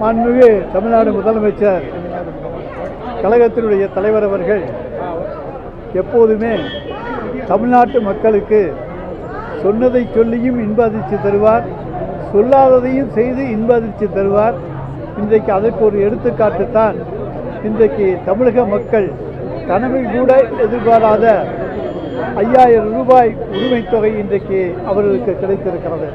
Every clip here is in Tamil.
மாண்புமிகு தமிழ்நாடு முதலமைச்சர் கழகத்தினுடைய தலைவர் அவர்கள் எப்போதுமே தமிழ்நாட்டு மக்களுக்கு சொன்னதை சொல்லியும் இன்ப அதிர்ச்சி தருவார் சொல்லாததையும் செய்து இன்ப அதிர்ச்சி தருவார். இன்றைக்கு அதற்கு ஒரு எடுத்துக்காட்டு தான் இன்றைக்கு தமிழக மக்கள் கனவில் கூட எதிர்பாராத ஐயாயிரம் ரூபாய் உரிமைத் தொகை இன்றைக்கு அவர்களுக்கு கிடைத்திருக்கிறது.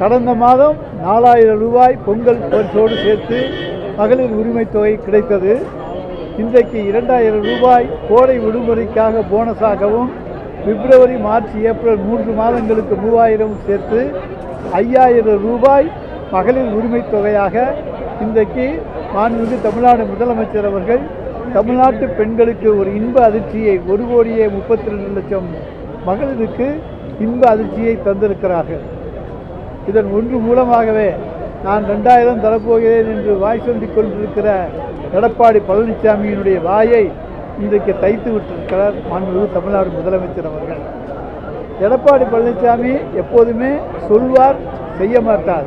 கடந்த மாதம் நாலாயிரம் ரூபாய் பொங்கல் பரிசோடு சேர்த்து மகளிர் உரிமைத் தொகை கிடைத்தது. இன்றைக்கு இரண்டாயிரம் ரூபாய் கோடை விடுமுறைக்காக போனஸாகவும் பிப்ரவரி மார்ச் ஏப்ரல் மூன்று மாதங்களுக்கு மூவாயிரம் சேர்த்து ஐயாயிரம் ரூபாய் மகளிர் உரிமைத் தொகையாக இன்றைக்கு மாண்புமிகு தமிழ்நாடு முதலமைச்சர் அவர்கள் தமிழ்நாட்டு பெண்களுக்கு ஒரு இன்ப அதிர்ச்சியை ஒரு கோடியே முப்பத்தி ரெண்டு லட்சம் மகளிருக்கு இன்ப அதிர்ச்சியை தந்திருக்கிறார்கள். இதன் ஒன்று மூலமாகவே நான் ரெண்டாயிரம் தரப்போகிறேன் என்று வாய் சொல்லிக் கொண்டிருக்கிற எடப்பாடி பழனிசாமியினுடைய வாயை இன்றைக்கு தைத்து விட்டிருக்கிறார் மாண்புமிகு தமிழ்நாடு முதலமைச்சர் அவர்கள். எடப்பாடி பழனிசாமி எப்போதுமே சொல்வார் செய்ய மாட்டார்.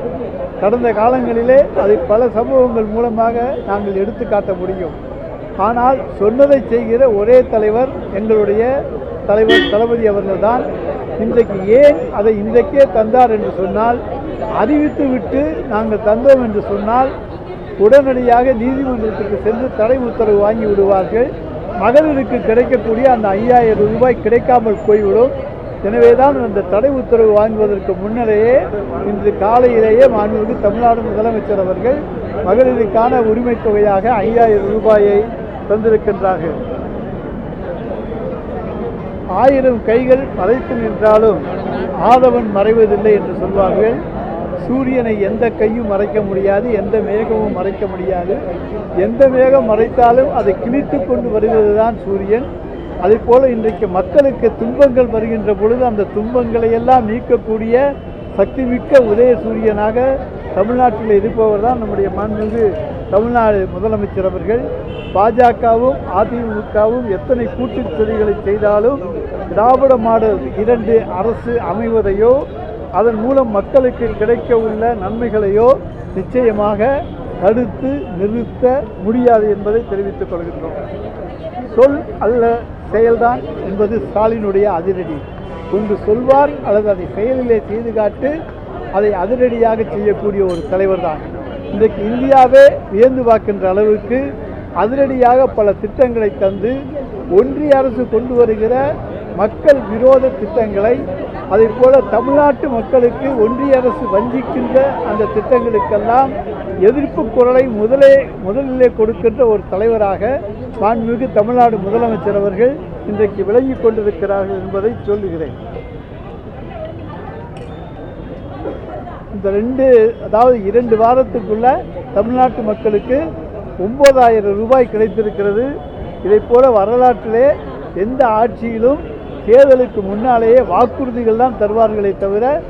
கடந்த காலங்களிலே அதை பல சம்பவங்கள் மூலமாக நாங்கள் எடுத்து காட்ட முடியும். ஆனால் சொன்னதை செய்கிற ஒரே தலைவர் எங்களுடைய தலைவர் தளபதி அவர்கள்தான். இன்றைக்கு ஏன் அதை இன்றைக்கே தந்தார் என்று சொன்னால் அறிவித்து விட்டு நாங்கள் தந்தோம் என்று சொன்னால் உடனடியாக நீதிமன்றத்துக்கு சென்று தடை உத்தரவு வாங்கி விடுவார்கள். மகளிருக்கு கிடைக்கக்கூடிய அந்த ஐயாயிரம் ரூபாய் கிடைக்காமல் போய்விடும். எனவே தான் அந்த தடை உத்தரவு வாங்குவதற்கு முன்னரேயே இன்று காலையிலேயே மாண்புமிகு தமிழ்நாடு முதலமைச்சர் அவர்கள் மகளிருக்கான உரிமை தொகையாக ஐயாயிரம் ரூபாயை தந்திருக்கின்றார்கள். ஆயிரம் கைகள் மறைத்து நின்றாலும் ஆதவன் மறைவதில்லை என்று சொல்வார்கள். சூரியனை எந்த கையும் மறைக்க முடியாது எந்த மேகமும் மறைக்க முடியாது. எந்த மேகம் மறைத்தாலும் அதை கிழித்து கொண்டு வருவதுதான் சூரியன். அதே போல் இன்றைக்கு மக்களுக்கு துன்பங்கள் வருகின்ற பொழுது அந்த துன்பங்களை எல்லாம் நீக்கக்கூடிய சக்திமிக்க உதய சூரியனாக தமிழ்நாட்டில் இருப்பவர் தான் நம்முடைய மாண்புமிகு தமிழ்நாடு முதலமைச்சர் அவர்கள். பாஜகவும் அதிமுகவும் எத்தனை கூட்டுச் சதிகளை செய்தாலும் திராவிட மாடல் இரண்டு அரசு அமைவதையோ அதன் மூலம் மக்களுக்கு கிடைக்க உள்ள நன்மைகளையோ நிச்சயமாக தடுத்து நிறுத்த முடியாது என்பதை தெரிவித்துக் கொள்கின்றோம். சொல் அல்ல செயல்தான் என்பது ஸ்டாலினுடைய அதிரடி. ஒன்று சொல்வார் அல்லது அதை செயலிலே செய்து காட்டு அதை அதிரடியாக செய்யக்கூடிய ஒரு தலைவர் தான் இன்றைக்கு இந்தியாவே வியந்து பார்க்கின்ற அளவுக்கு அதிரடியாக பல திட்டங்களை தந்து ஒன்றிய அரசு கொண்டு வருகிற மக்கள் விரோத திட்டங்களை அதை போல தமிழ்நாட்டு மக்களுக்கு ஒன்றிய அரசு வஞ்சிக்கின்ற அந்த திட்டங்களுக்கெல்லாம் எதிர்ப்பு குரலை முதலே முதலிலே கொடுக்கின்ற ஒரு தலைவராக மாண்புமிகு தமிழ்நாடு முதலமைச்சர் அவர்கள் இன்றைக்கு விளங்கி கொண்டிருக்கிறார்கள் என்பதை சொல்லுகிறேன். இந்த ரெண்டு அதாவது இரண்டு வாரத்துக்குள்ள தமிழ்நாட்டு மக்களுக்கு ஒன்பதாயிரம் ரூபாய் கிடைத்திருக்கிறது. இதைப் போல வரலாற்றிலே எந்த ஆட்சியிலும் தேர்தலுக்கு முன்னாலேயே வாக்குறுதிகள் தான் தருவார்களே தவிர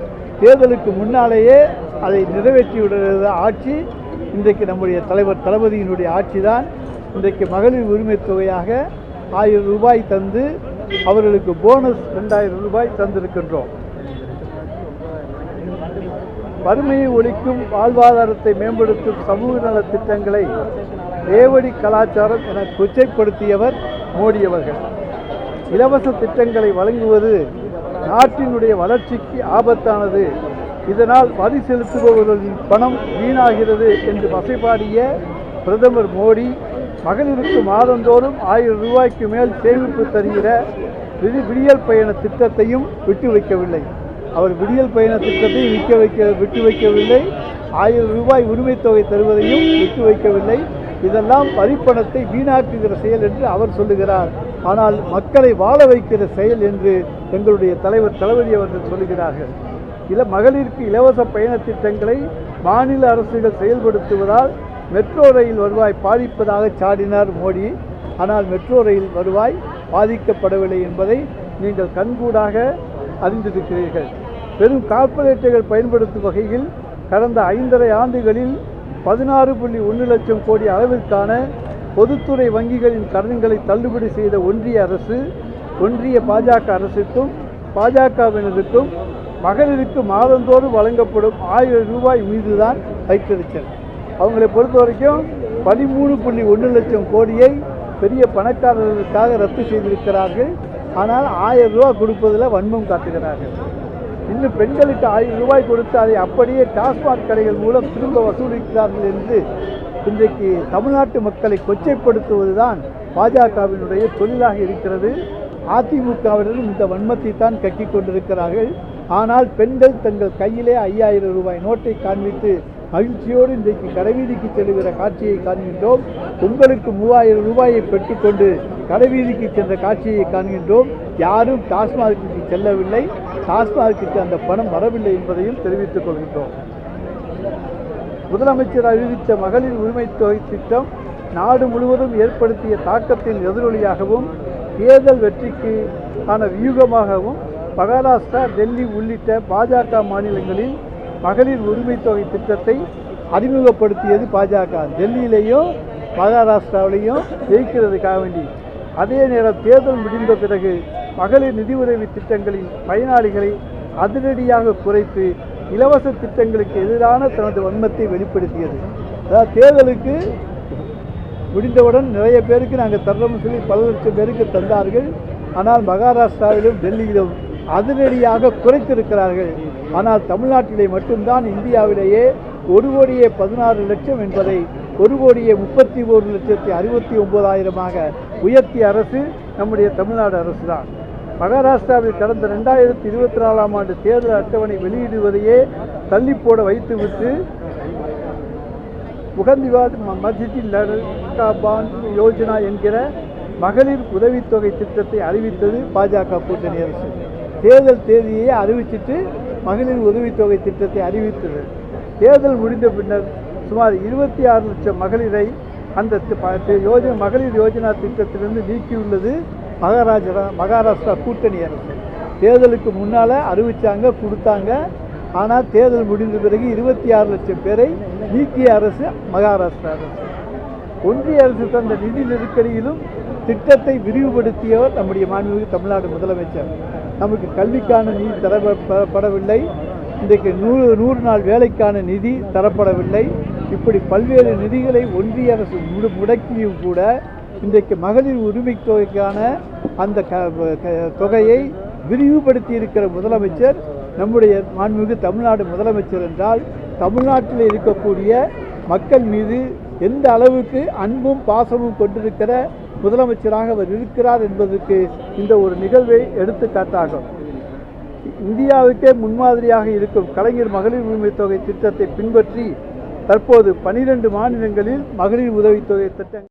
தேர்தலுக்கு முன்னாலேயே அதை நிறைவேற்றி விடுகிற ஆட்சி. இன்றைக்கு நம்முடைய தலைவர் தளபதியினுடைய ஆட்சி தான் இன்றைக்கு மகளிர் உரிமைத் தொகையாக ஆயிரம் ரூபாய் தந்து அவர்களுக்கு போனஸ் ரெண்டாயிரம் ரூபாய் தந்திருக்கின்றோம். வறுமையை ஒழிக்கும் வாழ்வாதாரத்தை மேம்படுத்தும் சமூக நலத் திட்டங்களை ரேவடி கலாச்சாரம் என கொச்சைப்படுத்தியவர் மோடி அவர்கள். இலவச திட்டங்களை வழங்குவது நாட்டினுடைய வளர்ச்சிக்கு ஆபத்தானது. இதனால் வரி செலுத்துபவர்களின் பணம் வீணாகிறது என்று வசைபாடிய பிரதமர் மோடி மகளிருக்கு மாதந்தோறும் ஆயிரம் ரூபாய்க்கு மேல் சேமிப்பு தருகிற விடியல் பயண திட்டத்தையும் விட்டு வைக்கவில்லை. அவர் விடியல் பயண திட்டத்தை விற்க வைக்க விட்டு வைக்கவில்லை. ஆயிரம் ரூபாய் உரிமைத்தொகை தருவதையும் விட்டு வைக்கவில்லை. இதெல்லாம் வரிப்பணத்தை வீணாக்குகிற செயல் என்று அவர் சொல்லுகிறார். ஆனால் மக்களை வாழ வைக்கிற செயல் என்று எங்களுடைய தலைவர் தளபதி அவர்கள் சொல்லுகிறார்கள். இல மகளிருக்கு இலவச பயண திட்டங்களை மாநில அரசுகள் செயல்படுத்துவதால் மெட்ரோ ரயில் வருவாய் பாதிப்பதாக சாடினார் மோடி. ஆனால் மெட்ரோ ரயில் வருவாய் பாதிக்கப்படவில்லை என்பதை நீங்கள் கண்கூடாக அறிந்திருக்கிறீர்கள். பெரும் கார்ப்பரேட்டுகள் பயன்படுத்தும் வகையில் கடந்த ஐந்தரை ஆண்டுகளில் பதினாறு புள்ளி ஒன்று லட்சம் கோடி அளவிற்கான பொதுத்துறை வங்கிகளின் கடன்களை தள்ளுபடி செய்த ஒன்றிய அரசு ஒன்றிய பாஜக அரசுக்கும் பாஜகவினருக்கும் மகளிருக்கு மாதந்தோறும் வழங்கப்படும் ஆயிரம் ரூபாய் மீதுதான் வைத்திருக்கிறது அவங்களை பொறுத்த வரைக்கும் பதிமூணு புள்ளி ஒன்று லட்சம் கோடியை பெரிய பணக்காரர்களுக்காக ரத்து செய்திருக்கிறார்கள். ஆனால் ஆயிரம் ரூபா கொடுப்பதில் வன்மம் காட்டுகிறார்கள். இன்னும் பெண்களுக்கு ஆயிரம் ரூபாய் கொடுத்து அதை அப்படியே டாஸ்மாக் கடைகள் மூலம் திரும்ப வசூலிக்கிறார்கள் என்று இன்றைக்கு தமிழ்நாட்டு மக்களை கொச்சைப்படுத்துவதுதான் பாஜகவினுடைய தொழிலாக இருக்கிறது. அதிமுகவினரும் இந்த வன்மத்தை தான் கட்டி கொண்டிருக்கிறார்கள். ஆனால் பெண்கள் தங்கள் கையிலே ஐயாயிரம் ரூபாய் நோட்டை காண்பித்து மகிழ்ச்சியோடு இன்றைக்கு கடைவீதிக்கு செல்கிற காட்சியை காண்கின்றோம். உங்களுக்கு மூவாயிரம் ரூபாயை பெற்றுக்கொண்டு கடைவீதிக்கு சென்ற காட்சியை காண்கின்றோம். யாரும் டாஸ்மாகிற்கு செல்லவில்லை. டாஸ்மாகிற்கு அந்த பணம் வரவில்லை என்பதையும் தெரிவித்துக் கொள்கின்றோம். முதலமைச்சர் அறிவித்த மகளிர் உரிமை தொகை திட்டம் நாடு முழுவதும் ஏற்படுத்திய தாக்கத்தின் எதிரொலியாகவும் தேர்தல் வெற்றிக்கு ஆன வியூகமாகவும் மகாராஷ்டிரா டெல்லி உள்ளிட்ட பாஜக மாநிலங்களில் மகளிர் உரிமை தொகை திட்டத்தை அறிமுகப்படுத்தியது பாஜக. டெல்லியிலையும் மகாராஷ்டிராவிலையும் ஜெயிக்கிறதுக்காக வேண்டி அதே நேரம் தேர்தல் முடிந்த பிறகு மகளிர் நிதி உதவி திட்டங்களின் பயனாளிகளை அதிரடியாக குறைத்து இலவச திட்டங்களுக்கு எதிரான தனது வன்மத்தை வெளிப்படுத்தியது. அதாவது தேர்தலுக்கு முடிந்தவுடன் நிறைய பேருக்கு நாங்கள் தர்றோம்னு சொல்லி பல லட்சம் பேருக்கு தந்தார்கள். ஆனால் மகாராஷ்டிராவிலும் டெல்லியிலும் அதிரடியாக குறைத்திருக்கிறார்கள். ஆனால் தமிழ்நாட்டிலே மட்டும்தான் இந்தியாவிலேயே ஒரு கோடியே பதினாறு லட்சம் என்பதை ஒரு கோடியே முப்பத்தி ஒரு லட்சத்தி அறுபத்தி ஒன்பதாயிரமாக உயர்த்திய அரசு நம்முடைய தமிழ்நாடு அரசு தான் மகாராஷ்டிராவில் கடந்த ரெண்டாயிரத்தி இருபத்தி நாலாம் ஆண்டு தேர்தல் அட்டவணை வெளியிடுவதையே தள்ளி போட வைத்துவிட்டு முகந்திவாத் மஸ்ஜிதில் லட்காபான் யோஜனா என்கிற மகளிர் உதவித்தொகை திட்டத்தை அறிவித்தது பாஜக கூட்டணி அரசு. தேர்தல் தேதியை அறிவிச்சிட்டு மகளிர் உதவித்தொகை திட்டத்தை அறிவித்தது. தேர்தல் முடிந்த பின்னர் சுமார் இருபத்தி ஆறு லட்சம் மகளிரை அந்த தி- மகளிர் யோஜனா திட்டத்திலிருந்து நீக்கியுள்ளது மகாராஜா மகாராஷ்டிரா கூட்டணி அரசு. தேர்தலுக்கு முன்னால் அறிவித்தாங்க கொடுத்தாங்க. ஆனால் தேர்தல் முடிந்த பிறகு இருபத்தி ஆறு லட்சம் பேரை நீக்கிய அரசு மகாராஷ்டிரா அரசு. ஒன்றிய அரசு தந்த நிதி நெருக்கடியிலும் திட்டத்தை விரிவுபடுத்தியவர் நம்முடைய மாண்புமிகு தமிழ்நாடு முதலமைச்சர். நமக்கு கல்விக்கான நிதி தரப்படவில்லை இன்றைக்கு நூறு நூறு நாள் வேலைக்கான நிதி தரப்படவில்லை. இப்படி பல்வேறு நிதிகளை ஒன்றிய அரசு முடு முடக்கியும் கூட இன்றைக்கு மகளிர் உரிமை தொகைக்கான அந்த க க- தொகையை விரிவுபடுத்தி இருக்கிற முதலமைச்சர் நம்முடைய மாண்புமிகு தமிழ்நாடு முதலமைச்சர் என்றால் தமிழ்நாட்டில் இருக்கக்கூடிய மக்கள் மீது எந்த அளவுக்கு அன்பும் பாசமும் கொண்டிருக்கிற முதலமைச்சராக அவர் இருக்கிறார் என்பதற்கு இந்த ஒரு நிகழ்வை எடுத்துக்காட்டாகும் இந்தியாவுக்கே முன்மாதிரியாக இருக்கும் கலைஞர் மகளிர் உரிமை தொகை திட்டத்தை பின்பற்றி தற்போது பனிரெண்டு மாநிலங்களில் மகளிர் உதவித்தொகை திட்டம்